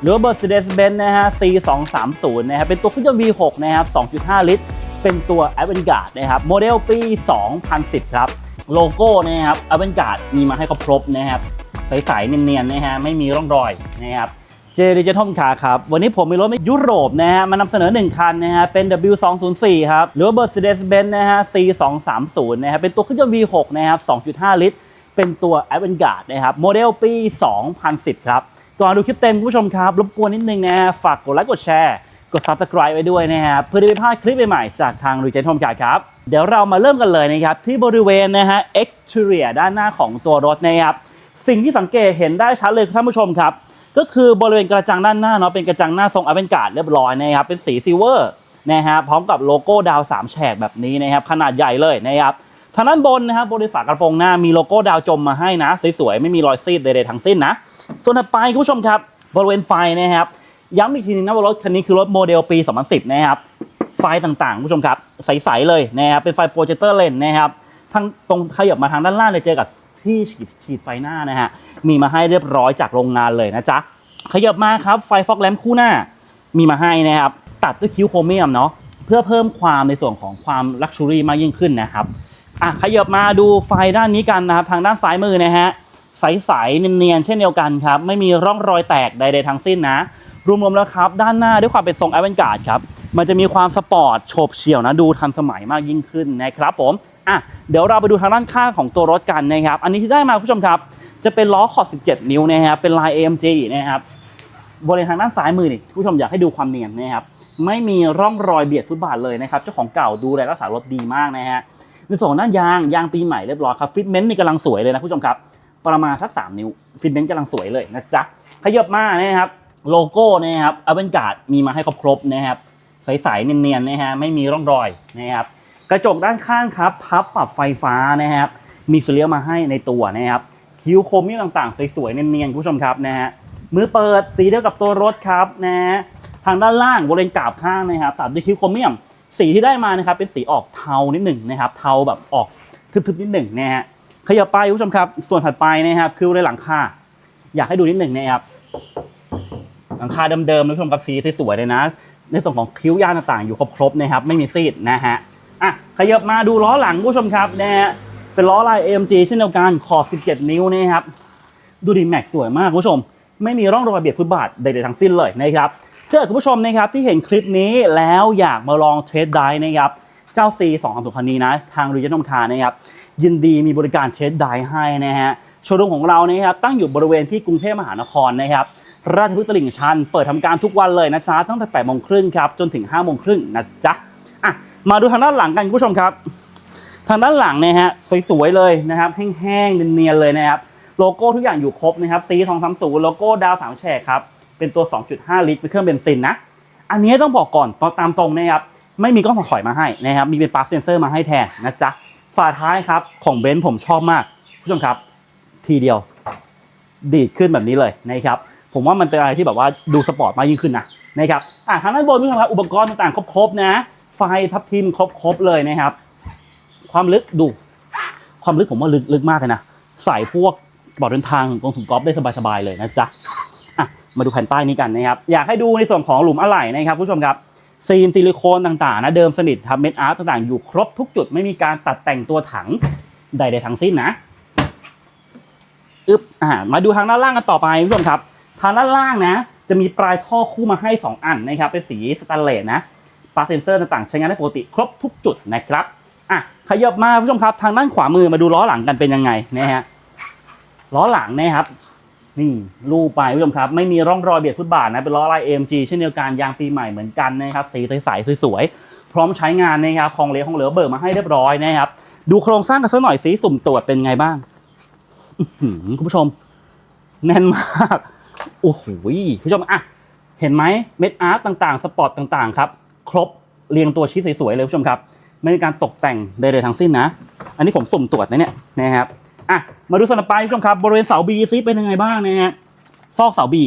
หรือว่า Mercedes-Benz นะฮะ C230 นะครับเป็นตัวเครื่องยนต์ V6 นะครับ 2.5 ลิตร เป็นตัว Avantgarde นะครับโมเดลปี 2010 ครับ โลโก้นะครับ Avantgarde มีมาให้ครบนะครับใสๆเนียนๆนะฮะไม่มีร่องรอยนะครับเจดิจิทัลคาครับ วันนี้ผมมีรถในยุโรปนะฮะมานำเสนอ 1 คันนะฮะเป็น W204 ครับ หรือว่า Mercedes-Benz นะฮะ C230 นะฮะเป็นตัวเครื่องยนต์ V6 นะครับ 2.5 ลิตร เป็นตัว Avantgarde นะครับโมเดลปี 2010 ครับ ก่อนดูคลิปเต็มคุณผู้ชมครับรบกวนนิดนึงนะฮะฝากกดไลค์กดแชร์ กด subscribe ไว้ด้วยนะฮะเพื่อได้ไม่พลาดคลิปใหม่ๆจากทาง r e g e n t Home Card ครับเดี๋ยวเรามาเริ่มกันเลยนะครับที่บริเวณนะฮะ exterior ด้านหน้าของตัวรถนะครับสิ่งที่สังเกตเห็นได้ชัดเลยท่านผู้ชมครับ ก็คือบริเวณกระจังด้านหน้าเนาะเป็นกระจังหน้าทรงอเวนการ์ดเรียบร้อยนะครับเป็นสีซิลเวอร์นะฮะพร้อมกับโลโก้ดาวสามแฉกแบบนี้นะครับขนาดใหญ่เลยนะครับทางด้านบนนะครับบริฝากระโปรงหน้ามีโลโก้ดาวจมมาให้นะสวยๆไม่มีรอยซีดใดๆทั้งสิ้นนะ ส่วนถัดไปคุณผู้ชมครับบริเวณไฟนะครับย้ำอีกทีนึงนะว่ารถคันนี้คือรถโมเดลปี 2010 นะครับไฟต่างๆคุณผู้ชมครับใสๆเลยนะครับเป็นไฟโปรเจคเตอร์เลนนะครับทางตรงขยับมาทางด้านล่างเลยเจอกับที่ฉีดฉีดไฟหน้านะฮะมีมาให้เรียบร้อยจากโรงงานเลยนะจ๊ะขยับมาครับไฟฟอกแลมคู่หน้ามีมาให้นะครับตัดด้วยคิ้วโครเมียมเนาะเพื่อเพิ่มความในส่วนของความลักชัวรี่มากยิ่งขึ้นนะครับอะขยับมาดูไฟด้านนี้กันนะครับทางด้านซ้ายมือนะฮะ ใสๆเนียนๆเช่นเดียวกันครับ ไม่มีร่องรอยแตกใดๆทั้งสิ้นนะ รวมๆแล้วครับ ด้านหน้าด้วยความเป็นทรงแอเวนการ์ดครับ มันจะมีความสปอร์ตโฉบเฉี่ยวนะ ดูทันสมัยมากยิ่งขึ้นนะครับผมอะเดี๋ยวเราไปดูทางด้านข้างของตัวรถกันนะครับ อันนี้ที่ได้มาคุณผู้ชมครับ จะเป็นล้อขอบ 17 นิ้วนะครับเป็นลาย AMG นะครับบริเวณทางด้านซ้ายมือนี่คุณผู้ชมอยากให้ดูความเนียนนะครับไม่มีร่องรอยเบียดฟุตบาทเลยนะครับเจ้าของเก่าดูแลรักษารถดีมากนะฮะในส่วนด้านยางยางปีใหม่เรียบร้อยครับฟิตเมนต์นี่กำลังสวยเลยนะคุณผู้ชมครับ ประมาณสัก 3 นิ้ว ฟิตเมนต์กำลังสวยเลยนะจ๊ะขยับมานะครับ โลโก้นะครับอเวนการ์ดมีมาให้ครบๆนะครับ ใสๆเนียนๆนะฮะไม่มีร่องรอยนะครับกระจกด้านข้างครับ พับปรับไฟฟ้านะครับ มีฟิลเลียมาให้ในตัวนะครับ คิ้วโครเมียมต่างๆ สวยๆเนียนๆคุณผู้ชมครับนะฮะมือเปิดสีเดียวกับตัวรถครับนะฮะทางด้านล่างบริเวณกาบข้างนะครับตัดด้วยคิ้วโครเมียม สีที่ได้มานะครับเป็นสีออกเทานิดหนึ่งนะครับ เทาแบบออกทึบๆนิดหนึ่งนะฮะ ขยับไปคุณผู้ชมครับ ส่วนถัดไปนะครับ คือในหลังคาอยากให้ดูนิดหนึ่งนะครับหลังคาเดิมๆนะคุณผู้ชมครับสีสวยๆเลยนะ ในส่วนของคิ้วยางต่างๆ อยู่ครบๆนะครับ ไม่มีซีดนะฮะอะขยับมาดูล้อหลังคุณผู้ชมครับนะฮะเป็นล้อลาย AMG เช่นเดียวกันขอบ 17 นิ้วนะครับ ดูดีแม็กสวยมากคุณผู้ชม ไม่มีร่องรอยเบียดฟุตบาทใดๆทั้งสิ้นเลยนะครับถ้าคุณผู้ชมนะครับที่เห็นคลิปนี้แล้วอยากมาลองเทสไดร์นะครับ เจ้า C 2 3 0คันนี้นะ ทาง Regional Car นะครับ ยินดีมีบริการเทสไดร์ให้นะฮะ โชว์รูมของเรานะครับ ตั้งอยู่บริเวณที่กรุงเทพมหานครนะครับ ราชพฤกษ์ตลิ่งชัน เปิดทำการทุกวันเลยนะจ๊ะ ตั้งแต่8โมงครึ่งครับ จนถึง5โมงครึ่งนะจ๊ะ อะ มาดูทางด้านหลังกันคุณผู้ชมครับ ทางด้านหลังเนะฮะ สวยๆเลยนะครับ แห้งๆ เนียนๆ เลยนะครับ โลโก้ทุกอย่างอยู่ครบนะครับ C 2 3 0โลโก้ดาวสามแฉกครับ เป็นตัว 2.5 ลิตรเป็นเครื่องเบนซินนะ อันนี้ต้องบอกก่อนตอนตามตรงนะครับ ไม่มีกล้องถอยมาให้นะครับ มีเป็นปลั๊กเซนเซอร์มาให้แทนนะจ๊ะ ฝาท้ายครับของเบนซ์ผมชอบมากผู้ชมครับ ทีเดียว ดีดขึ้นแบบนี้เลยนะครับ ผมว่ามันเป็นอะไรที่แบบว่าดูสปอร์ตมากยิ่งขึ้นนะนะครับอะทางด้านบนผู้ชมครับอุปกรณ์ต่างๆครบๆนะ ไฟทับทิมครบๆเลยนะครับ ความลึกดู ความลึกผมว่าลึกลึกมากเลยนะใส่พวกบอร์ดเดินทางตรงถุงกอล์ฟได้สบายๆเลยนะจ๊ะอะมาดูแผ่นป้ายนี้กันนะครับ อยากให้ดูในส่วนของหลุมอะไหล่นะครับผู้ชมครับ ซีนซิลิโคนต่างๆนะเดิมสนิททำเม็ดอาร์ตต่างๆอยู่ครบทุกจุดไม่มีการตัดแต่งตัวถังใดๆทั้งสิ้นนะอึ๊บอ่ามาดูทางด้านล่างกันต่อไปผู้ชมครับ ทางด้านล่างนะ จะมีปลายท่อคู่มาให้ 2 อันนะครับเป็นสีสแตนเลสนะปลั๊กเซนเซอร์ต่างๆ ใช้งานได้ปกติครบทุกจุดนะครับอะขยับมาผู้ชมครับ ทางด้านขวามือมาดูล้อหลังกันเป็นยังไงนะฮะล้อหลังนะครับ นี่รูปไปผู้ชมครับไม่มีร่องรอยเบียดฟุตบาทนะเป็นล้อลาย AMG เช่นเดียวกันยางปีใหม่เหมือนกันนะครับสีใสๆสวยๆพร้อมใช้งานนะครับของเหลวของเหลือเบิกมาให้เรียบร้อยนะครับดูโครงสร้างกันสักหน่อยสีสุ่มตรวจเป็นไงบ้างคุณผู้ชม แน่นมากโอ้โหผู้ชมอะเห็นไหมเม็ดอาร์ตต่างๆ สปอร์ตต่างๆครับครบเรียงตัวชิ้นสวยๆเลยผู้ชมครับ ไม่มีการตกแต่งใดๆทั้งสิ้นนะ อันนี้ผมสุ่มตรวจนะเนี่ยนะครับ อะมาดูส่วนต่อไปผู้ชมครับบริเวณเสาบีซิเป็นยังไงบ้างนะฮะซอกเสาบี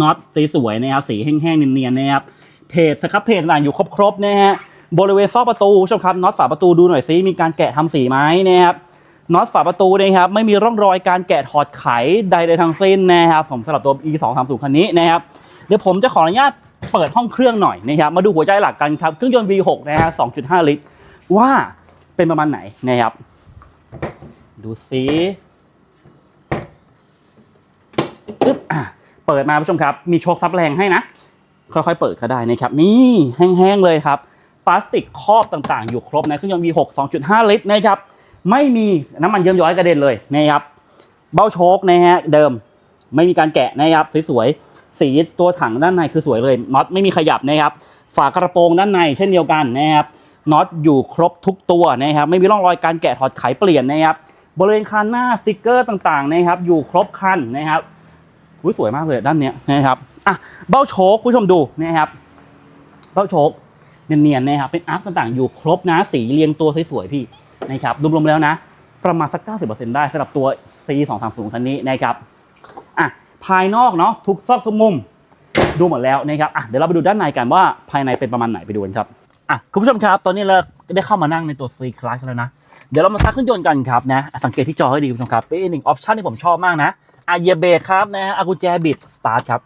น็อตสีสวยนะครับสีแห้งๆเนียนๆนะครับเพจสครับเพจต่างอยู่ครบๆนะฮะบริเวณซอกประตูผู้ชมครับน็อตฝาประตูดูหน่อยซิมีการแกะทำสีไหมนะครับน็อตฝาประตูนะครับไม่มีร่องรอยการแกะถอดไขใดๆทั้งสิ้นนะครับผมสำหรับตัว e 2 3 0คันนี้นะครับเดี๋ยวผมจะขออนุญาตเปิดห้องเครื่องหน่อยนะครับมาดูหัวใจหลักกันครับเครื่องยนต์ V6 นะฮะ2.5 ลิตร ว่าเป็นประมาณไหนนะครับ ดูซิปึ๊บอะเปิดมาผู้ชมครับ มีโชคซับแรงให้นะ ค่อยๆ เปิดก็ได้นะครับ นี่แห้งๆเลยครับพลาสติกครอบต่างๆ อยู่ครบนะเครื่องยนต์ V6 2.5 ลิตรนะครับ ไม่มีน้ำมันเยิ้มย้อยกระเด็นเลยนะครับ เบ้าโชคนะฮะเดิมไม่มีการแกะนะครับสวยๆสีตัวถังด้านในคือสวยเลยน็อตไม่มีขยับนะครับ ฝากระโปรงด้านในเช่นเดียวกันนะครับน็อตอยู่ครบทุกตัวนะครับ ไม่มีร่องรอยการแกะถอดไขเปลี่ยนนะครับ บริเวณคันหน้าสติกเกอร์ต่างๆนะครับ อยู่ครบคันนะครับอุ๊ยสวยมากเลยด้านเนี้ยนะครับอะเบ้าโชคคุณผู้ชมดูนะครับ เบ้าโชคเนียนๆนะครับเป็นอาร์คต่างๆ อยู่ครบนะสีเรียงตัวสวยๆพี่นะครับรวมๆแล้วนะ ประมาณสัก 90%ได้สำหรับตัว C 2 3 0 คันนี้นะครับอะภายนอกเนาะทุกซอกทุกมุมดูหมดแล้วนะครับอะเดี๋ยวเราไปดูด้านในกันว่าภายในเป็นประมาณไหนไปดูกันครับอะคุณผู้ชมครับ ตอนนี้เราได้เข้ามานั่งในตัว C Class แล้วนะ เดี๋ยวเรามาซักเครื่องยนต์กันครับนะ สังเกตที่จอให้ดีคุณผู้ชมครับ เป็นหนึ่งออปชันที่ผมชอบมากนะอาเยเบรกครับนะฮะอากุญแจบิดสตาร์ทครับ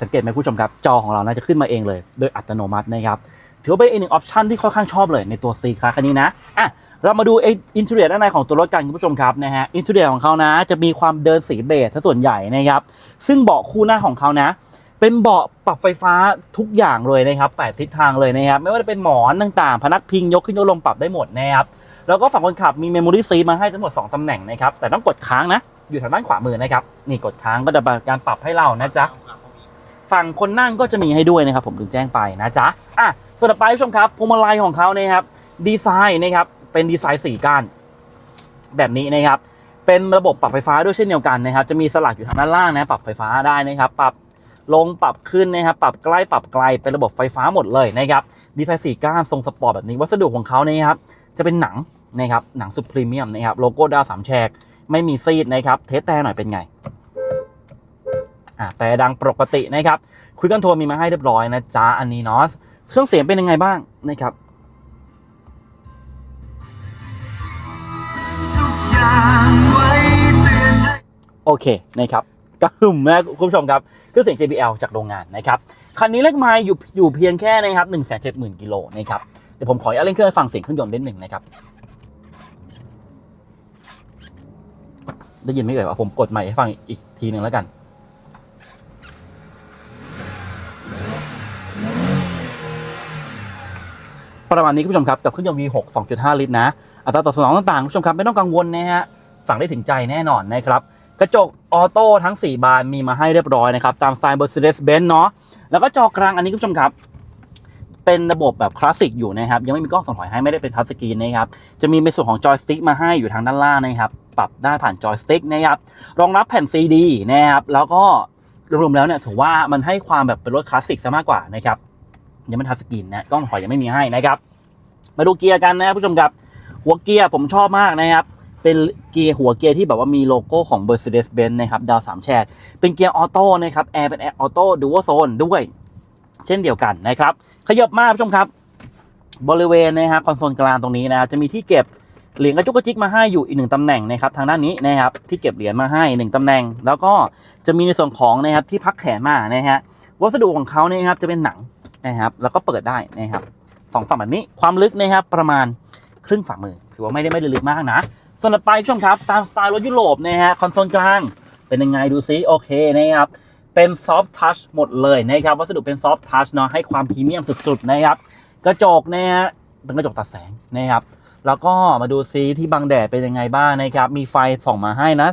สังเกตไหมคุณผู้ชมครับ จอของเราน่าจะขึ้นมาเองเลย โดยอัตโนมัตินะครับถือว่าเป็นอีกหนึ่งออปชันที่ค่อนข้างชอบเลยในตัว C Class คันนี้นะอะเรามาดูไออินเทอร์เน็ตด้านในของตัวรถกันคุณผู้ชมครับนะฮะอินเทอร์เน็ตของเขานะ จะมีความเดินสีเบจซะส่วนใหญ่นะครับซึ่งเบาะคู่หน้าของเขานะ เป็นเบาะปรับไฟฟ้าทุกอย่างเลยนะครับแปดทิศทางเลยนะครับไม่ว่าจะเป็นหมอนต่างๆ พนักพิงยกขึ้นยกลงปรับได้หมดนะครับแล้วก็ฝั่งคนขับมีเมมโมรี่ซีมาให้ทั้งหมด 2ตำแหน่งนะครับแต่ต้องกดค้างนะอยู่ทางด้านขวามือนะครับนี่กดค้างก็จะเป็นการปรับให้เรานะจ๊ะฝั่งคนนั่งก็จะมีให้ด้วยนะครับผมถึงแจ้งไปนะจ๊ะอะส่วนต่อไปผู้ชมครับพวงมาลัยของเขาเนี่ยครับดีไซน์นะครับเป็นดีไซน์สี่ก้านแบบนี้นะครับเป็นระบบปรับไฟฟ้าด้วยเช่นเดียวกันนะครับจะมีสลักอยู่ทางด้านล่างนะปรับไฟฟ้าได้นะครับปรับ ลงปรับขึ้นนะครับปรับใกล้ปรับไกลเป็นระบบไฟฟ้าหมดเลยนะครับดีไซน์สี่ก้านทรงสปอร์ตแบบนี้วัสดุของเขาเนี่ยครับจะเป็นหนังนะครับหนังสุดพรีเมียมนะครับโลโก้ดาวสามแฉกไม่มีซีดนะครับเทสแต่หน่อยเป็นไงอ่าแต่ดังปกตินะครับคุยกันโทรมีมาให้เรียบร้อยนะจ๊ะอันนี้เนาะเครื่องเสียงเป็นยังไงบ้างนะครับโอเคนะครับ กระหึ่มนะคุณผู้ชมครับเครื่องเสียง JBL จากโรงงานนะครับคันนี้เลขไมล์อยู่อยู่เพียงแค่นะครับ1 7 0 0 0 0กิโลนะครับเดี๋ยวผมขออนุญาตเล่นเครื่องให้ฟังเสียงเครื่องยนต์นิดหนึ่งนะครับได้ยินไหมเอ่ยว่าผมกดใหม่ให้ฟังอีกทีหนึ่งแล้วกันประมาณนี้คุณผู้ชมครับกับเครื่องยนต์ V6 2.5 ลิตรนะอัตราตอบสนองต่างๆคุณผู้ชมครับไม่ต้องกังวลนะฮะสั่งได้ถึงใจแน่นอนนะครับ กระจกออโต้ทั้ง 4 บานมีมาให้เรียบร้อยนะครับ ตามสไตล์ Mercedes-Benz เนาะแล้วก็จอกลางอันนี้คุณผู้ชมครับ เป็นระบบแบบคลาสสิกอยู่นะครับ ยังไม่มีกล้องส่องถอยให้ไม่ได้เป็นทัชสกรีนนะครับ จะมีในส่วนของจอยสติ๊กมาให้อยู่ทางด้านล่างนะครับ ปรับได้ผ่านจอยสติ๊กนะครับ รองรับแผ่นซีดีนะครับ แล้วก็รวมๆแล้วเนี่ยถือว่ามันให้ความแบบเป็นรถคลาสสิกซะมากกว่านะครับยังไม่ทัชสกรีนนะกล้องถอยยังไม่มีให้นะครับ มาดูเกียร์กันนะครับผู้ชมครับหัวเกียร์ผมชอบมากนะครับ เป็นเกียร์หัวเกียร์ที่แบบว่ามีโลโก้ของ Mercedes-Benz นะครับดาวสามแฉกเป็นเกียร์ออโต้นะครับแอร์เป็นแอร์ออโต้ดูว่าโซนด้วย เช่นเดียวกันนะครับ ขยับมาผู้ชมครับ บริเวณนะครับคอนโซลกลางตรงนี้นะจะมีที่เก็บเหรียญกระจุกกระจิกมาให้อยู่อีกหนึ่งตำแหน่งนะครับทางด้านนี้นะครับที่เก็บเหรียญมาให้หนึ่งตำแหน่ง แล้วก็จะมีในส่วนของนะครับที่พักแขนมานะฮะวัสดุของเขาเนี่ยครับจะเป็นหนังนะครับแล้วก็เปิดได้นะครับสองฝั่งแบบนี้ความลึกนะครับประมาณครึ่งฝ่ามือถือว่าไม่ได้ไม่ได้ลึกมากนะ ส่วนต่อไปผู้ชมครับตามสไตล์รถยุโรปนะฮะคอนโซลกลางเป็นยังไงดูซิโอเคนะครับเป็นซอฟ t ์ทัชหมดเลยนะครับวัสดุเป็นซอฟ t ์ทัชเนาะให้ความพรีเมียมสุดๆนะครับกระจกนะฮะเป็นกระจกตัดแสงนะครับแล้วก็มาดูซีที่บังแดดเป็นยังไงบ้างนะครับมีไฟส่องมาให้นะ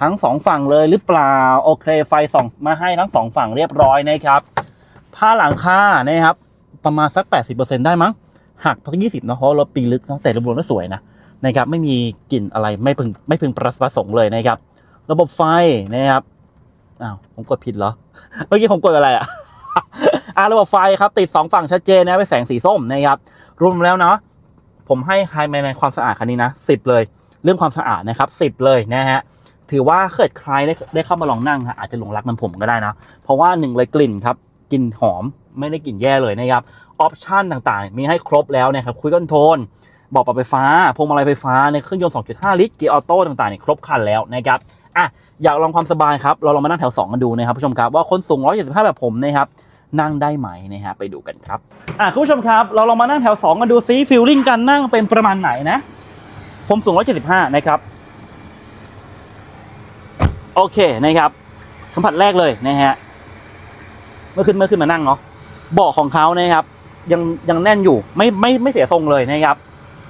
ทั้งสองฝั่งเลยหรือเปล่าโอเคไฟส่องมาให้ทั้งสองฝั่งเรียบร้อยนะครับผ้าหลังคานะครับประมาณสัก 80%ได้มั้งหักพัก20เนาะเพราะรถปีลึกเนาะแต่รวมๆแล้วสวยนะ นะครับไม่มีกลิ่นอะไรไม่พึงไม่พึงประสงค์เลยนะครับ ระบบไฟนะครับอ้าวผมกดผิดเหรอเมื่อกี้ผมกดอะไรอะอ่าระบบไฟครับ ติดสองฝั่งชัดเจนนะเป็นแสงสีส้มนะครับรวมแล้วเนาะผมให้ไฮแมนในความสะอาดคันนี้นะสิบเลย เรื่องความสะอาดนะครับสิบเลยนะฮะถือว่าเกิดใครได้ได้เข้ามาลองนั่งอาจจะหลงรักมันผมก็ได้นะ เพราะว่าหนึ่งเลยกลิ่นครับกลิ่นหอมไม่ได้กลิ่นแย่เลยนะครับออปชันต่างๆ มีให้ครบแล้วนะครับคุยกันโทน เบอกปรับไฟฟ้าพวงมาลัยไฟฟ้าในเครื่องยนต์ 2.5 ลิตรเกียร์ออโต้ต่างๆเนี่ยครบครันแล้วนะครับอะอยากลองความสบายครับ เราลองมานั่งแถว 2 กันดูนะครับผู้ชมครับว่าคนสูง 175 แบบผมนะครับนั่งได้ไหมนะฮะไปดูกันครับอะคุณผู้ชมครับ เราลองมานั่งแถว 2 กันดูซิฟีลลิ่งการนั่งเป็นประมาณไหนนะ ผมสูง 175 นะครับ โอเคนะครับ สัมผัสแรกเลยนะฮะเมื่อขึ้นเมื่อขึ้นมานั่งเนาะเบาะของเขานะครับยังยังแน่นอยู่ไม่ไม่ไม่เสียทรงเลยนะครับ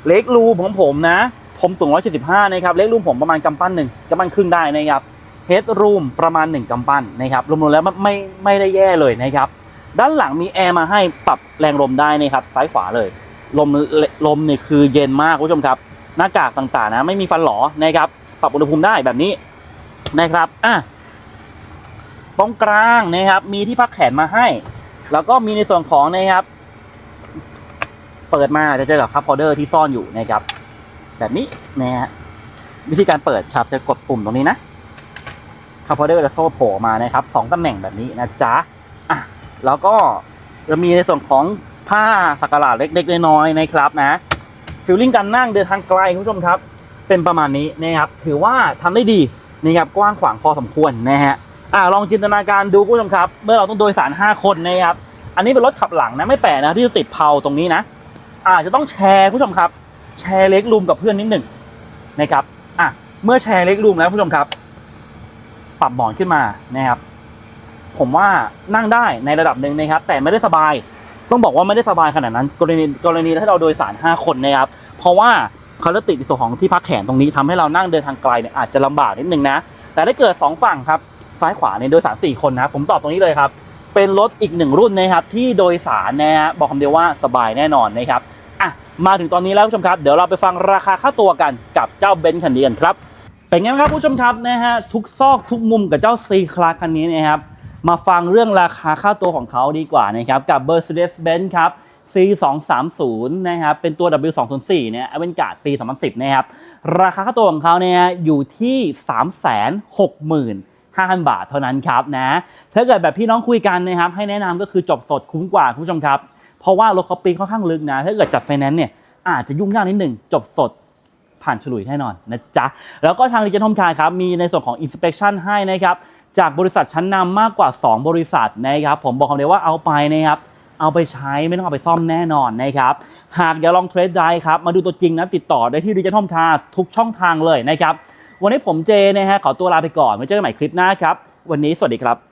เล็กรูมของผมนะ ผมสูง 175 นะครับ เล็กรูมผมประมาณกำปั้นหนึ่งกำปั้นครึ่งได้นะครับเฮดรูมประมาณ 1กำปั้นนะครับรวมๆแล้วไม่ไม่ไม่ได้แย่เลยนะครับ ด้านหลังมีแอร์มาให้ปรับแรงลมได้นะครับซ้ายขวาเลย ลมลมเนี่ยคือเย็นมากคุณผู้ชมครับ หน้ากากต่างๆนะไม่มีฟันหลอนะครับ ปรับอุณหภูมิได้แบบนี้นะครับอะตรงกลางนะครับมีที่พักแขนมาให้ แล้วก็มีในส่วนของนะครับ เปิดมาจะเจอกับคัพพอเดอร์ที่ซ่อนอยู่นะครับ แบบนี้นะฮะวิธีการเปิดครับจะกดปุ่มตรงนี้นะคัพพอเดอร์จะโซ่โผล่มานะครับสองตำแหน่งแบบนี้นะจ๊ะอะแล้วก็จะมีในส่วนของผ้าสักการะเล็กๆน้อยๆนะครับนะฟิลลิ่งการนั่งเดินทางไกลคุณผู้ชมครับ เป็นประมาณนี้นะครับ ถือว่าทำได้ดีนะครับกว้างขวางพอสมควรนะฮะอ่าลองจินตนาการดูคุณผู้ชมครับ เมื่อเราต้องโดยสาร 5 คนนะครับ อันนี้เป็นรถขับหลังนะไม่แปลกนะที่จะติดเพลาตรงนี้นะ อาจจะต้องแชร์ผู้ชมครับ แชร์เล็กรูมกับเพื่อนนิดหนึ่งนะครับอะเมื่อแชร์เล็กรูมแล้วผู้ชมครับ ปรับหมอนขึ้นมานะครับ ผมว่านั่งได้ในระดับหนึ่งนะครับ แต่ไม่ได้สบาย ต้องบอกว่าไม่ได้สบายขนาดนั้น กรณีกรณีถ้าเราโดยสาร 5 คนนะครับ เพราะว่าเขาจะติดในส่วนของที่พักแขนตรงนี้ทำให้เรานั่งเดินทางไกลเนี่ยอาจจะลำบากนิดนึงนะ แต่ถ้าเกิด 2 ฝั่งครับซ้ายขวาเนี่ยโดยสาร 4 คนนะ ผมตอบตรงนี้เลยครับ เป็นรถอีกหนึ่งรุ่นนะครับที่โดยสารนะฮะบอกคำเดียวว่าสบายแน่นอนนะครับอะมาถึงตอนนี้แล้วผู้ชมครับ เดี๋ยวเราไปฟังราคาค่าตัวกันกับเจ้าเบนซ์คันนี้กันครับเป็นไงบ้างครับผู้ชมครับนะฮะทุกซอกทุกมุมกับเจ้า C Class คันนี้นะครับมาฟังเรื่องราคาค่าตัวของเขาดีกว่านะครับกับ Mercedes-Benz ครับ C 2 3 0 นะครับเป็นตัว W 2 0 4 เนี่ยเป็นการ์ดปี 2010 นะครับ ราคาค่าตัวของเขาเนี่ยอยู่ที่ 5,000 บาทเท่านั้นครับนะถ้าเกิดแบบพี่น้องคุยกันนะครับให้แนะนำก็คือจบสดคุ้มกว่าคุณผู้ชมครับ เพราะว่ารถเขาปีค่อนข้างลึกนะ ถ้าเกิดจัดไฟแนนซ์เนี่ยอาจจะยุ่งยากนิดหนึ่งจบสดผ่านฉลุยแน่นอนนะจ๊ะ แล้วก็ทางดิจิทัลคาร์ครับ มีในส่วนของ inspection ให้นะครับ จากบริษัทชั้นนำมากกว่า 2 บริษัทนะครับ ผมบอกคำเดียวว่าเอาไปนะครับ เอาไปใช้ไม่ต้องเอาไปซ่อมแน่นอนนะครับ หากอยากลองเทรดได้ครับ มาดูตัวจริงนะติดต่อได้ที่ดิจิทัลคาร์ทุกช่องทางเลยนะครับ วันนี้ผมเจนะฮะขอตัวลาไปก่อนไว้เจอกันใหม่คลิปหน้าครับ วันนี้สวัสดีครับ